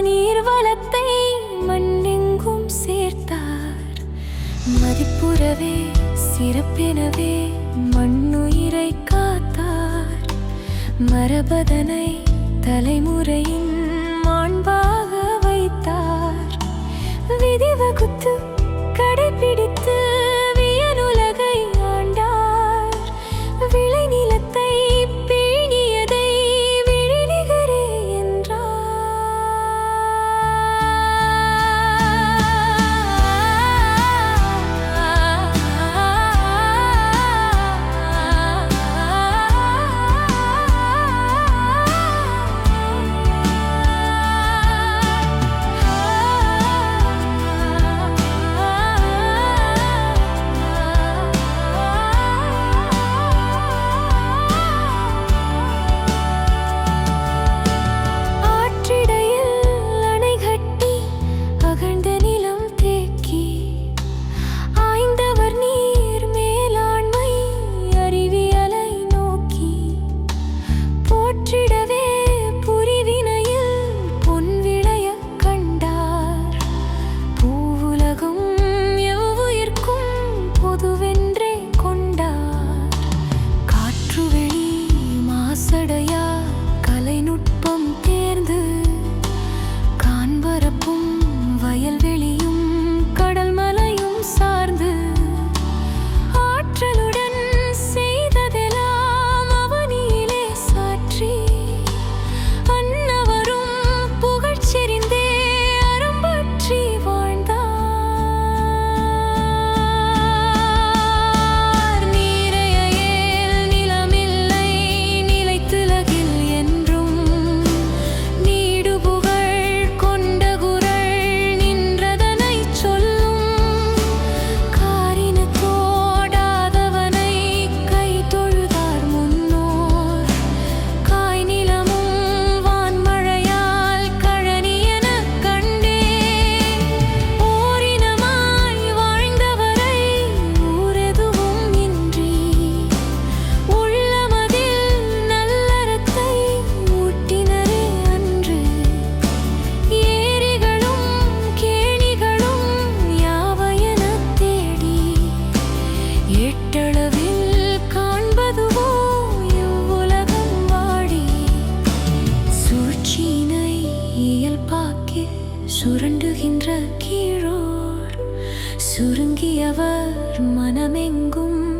நீர் வளத்தை மண்ணெங்கும் சேர்த்தார். மதிப்புறவே சிறப்பெனவே மண்ணுயிரை காத்தார். மரபதனை தலைமுறையின் மாண்பாக வைத்தார். விதிவகுத்து கடைபிடித்து சுரண்டுகின்ற கீழோர் சுருங்கியவர் மனமெங்கும்